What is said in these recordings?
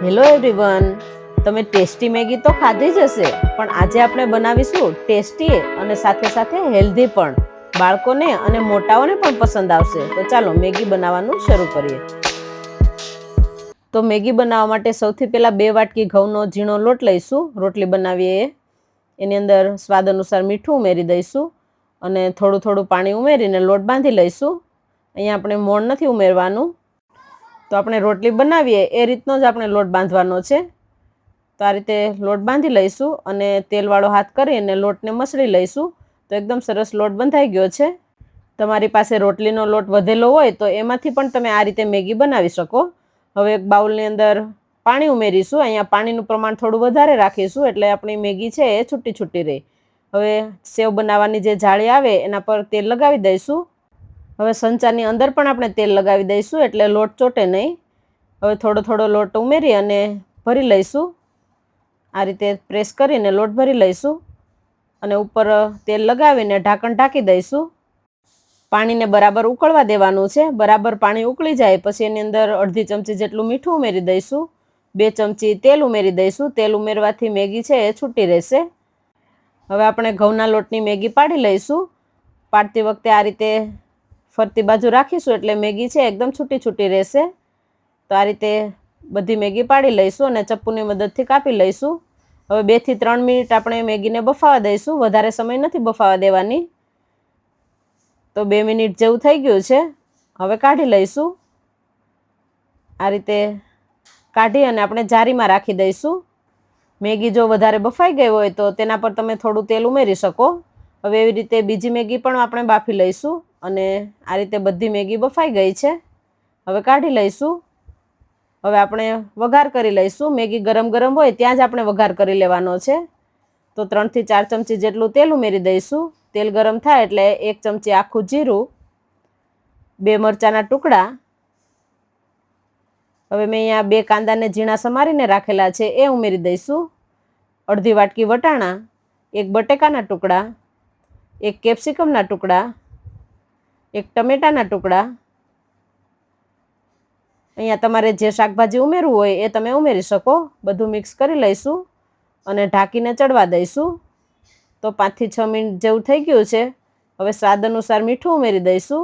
Hello everyone તમે tasty Maggi તો ખાધી જ હશે, પણ આજે આપણે બનાવીશું ટેસ્ટી અને સાથે સાથે હેલ્ધી પણ. બાળકોને અને મોટાઓને પણ પસંદ આવશે. તો ચાલો મેગી બનાવવાનું શરૂ કરીએ. તો મેગી બનાવવા માટે સૌથી પહેલાં બે વાટકી ઘઉંનો ઝીણો લોટ લઈશું. રોટલી બનાવીએ. એની અંદર સ્વાદ અનુસાર મીઠું ઉમેરી દઈશું અને થોડું થોડું પાણી ઉમેરીને લોટ બાંધી લઈશું. અહીંયા આપણે મોણ નથી ઉમેરવાનું. તો આપણે રોટલી બનાવીએ, એ રીતનો જ આપણે લોટ બાંધવાનો છે. તો આ રીતે લોટ બાંધી લઈશું અને તેલવાળો હાથ કરીને લોટને મસળી લઈશું. તો એકદમ સરસ લોટ બંધાઈ ગયો છે. તમારી પાસે રોટલીનો લોટ વધેલો હોય તો એમાંથી પણ તમે આ રીતે મેગી બનાવી શકો. હવે એક બાઉલની અંદર પાણી ઉમેરીશું. અહીંયા પાણીનું પ્રમાણ થોડું વધારે રાખીશું એટલે આપણી મેગી છે એ છૂટી છૂટી રહે. હવે સેવ બનાવવાની જે જાળી આવે એના પર તેલ લગાવી દઈશું. હવે સંચાની અંદર પણ આપણે તેલ લગાવી દઈશું એટલે લોટ ચોટે નહીં. હવે થોડો થોડો લોટ ઉમેરી અને ભરી લઈશું. આ રીતે પ્રેસ કરીને લોટ ભરી લઈશું અને ઉપર તેલ લગાવીને ઢાંકણ ઢાંકી દઈશું. પાણીને બરાબર ઉકળવા દેવાનું છે. બરાબર પાણી ઉકળી જાય પછી એની અંદર અડધી ચમચી જેટલું મીઠું ઉમેરી દઈશું. બે ચમચી તેલ ઉમેરી દઈશું. તેલ ઉમેરવાથી મેગી છે એ છૂટી રહેશે. હવે આપણે ઘઉંના લોટની મેગી પાડી લઈશું. પાડતી વખતે આ રીતે ફરતી બાજુ રાખીશું એટલે મેગી છે એકદમ છૂટી છૂટી રહેશે. તો આ રીતે બધી મેગી પાડી લઈશું અને ચપ્પુની મદદથી કાપી લઈશું. હવે બેથી ત્રણ મિનિટ આપણે મેગીને બફાવા દઈશું. વધારે સમય નથી બફાવા દેવાની. તો બે મિનિટ જેવું થઈ ગયું છે. હવે કાઢી લઈશું. આ રીતે કાઢી અને આપણે જારીમાં રાખી દઈશું. મેગી જો વધારે બફાઈ ગઈ હોય તો તેના પર તમે થોડું તેલ ઉમેરી શકો. હવે એવી રીતે બીજી મેગી પણ આપણે બાફી લઈશું. અને આ રીતે બધી મેગી બફાઈ ગઈ છે. હવે કાઢી લઈશું. હવે આપણે વઘાર કરી લઈશું. મેગી ગરમ ગરમ હોય ત્યાં જ આપણે વઘાર કરી લેવાનો છે. તો ત્રણથી ચાર ચમચી જેટલું તેલ ઉમેરી દઈશું. તેલ ગરમ થાય એટલે એક ચમચી આખું જીરું, બે મરચાંના ટુકડા. હવે મેં અહીંયા બે કાંદાને ઝીણા સમારીને રાખેલા છે એ ઉમેરી દઈશું. અડધી વાટકી વટાણા, એક બટેકાના ટુકડા, એક કેપ્સિકમના ટુકડા એક ટમેટાના ટુકડા. અહીંયા તમારે જે શાકભાજી ઉમેરવું હોય એ તમે ઉમેરી શકો. બધું મિક્સ કરી લઈશું અને ઢાંકીને ચડવા દઈશું. તો પાંચથી છ મિનિટ જેવું થઈ ગયું છે. હવે સ્વાદ અનુસાર મીઠું ઉમેરી દઈશું.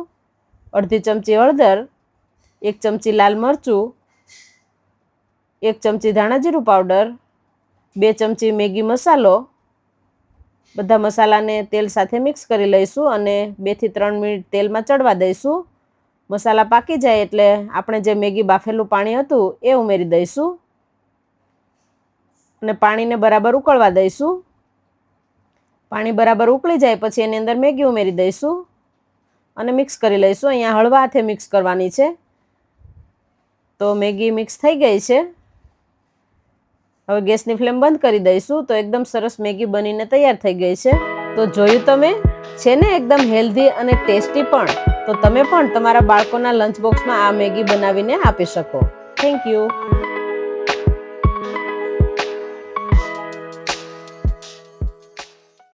અડધી ચમચી હળદર, એક ચમચી લાલ મરચું, એક ચમચી ધાણાજીરું પાવડર, બે ચમચી મેગી મસાલો બધા મસાલાને તેલ સાથે મિક્સ કરી લઈશું અને બેથી ત્રણ મિનિટ તેલમાં ચડવા દઈશું. મસાલા પાકી જાય એટલે આપણે જે મેગી બાફેલું પાણી હતું એ ઉમેરી દઈશું. અને પાણીને બરાબર ઉકળવા દઈશું. પાણી બરાબર ઉકળી જાય પછી એની અંદર મેગી ઉમેરી દઈશું. અને મિક્સ કરી લઈશું. અહીંયા હળવા હાથે મિક્સ કરવાની છે. તો મેગી મિક્સ થઈ ગઈ છે. હવે ગેસની ફ્લેમ બંધ કરી દઈશું તો એકદમ સરસ મેગી બનીને તૈયાર થઈ ગઈ છે. તો જોયું તમે, છે ને એકદમ હેલ્ધી અને ટેસ્ટી પણ. તો તમે પણ તમારા બાળકોના લંચ બોક્સમાં આ મેગી બનાવીને આપી શકો. Thank you.